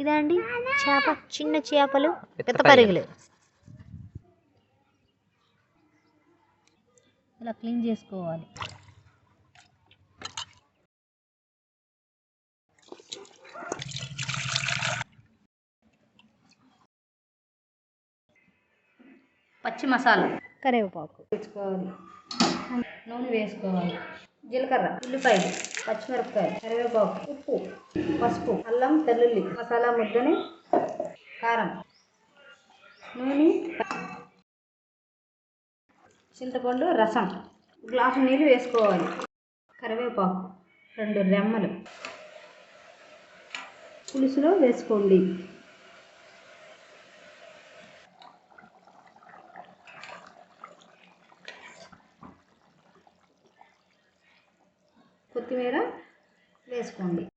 ఇదండి చేప చిన్న చేపలు పెద్ద పరుగులు. ఇలా క్లీన్ చేసుకోవాలి. పచ్చి మసాలా. కరివేపాకు. తెచ్చుకోవాలి నూనె వేసుకోవాలి. జీలకర్ర ఉల్లిపాయలు పచ్చిమిరపకాయలు కరివేపాకు ఉప్పు పసుపు అల్లం తెల్లుల్లి మసాలా ముద్దని కారం నూనె చింతపండు రసం గ్లాసు నీళ్ళు వేసుకోవాలి. కరివేపాకు రెండు రెమ్మలు. పులుసులో వేసుకోండి. కొత్తిమీర వేసుకోండి.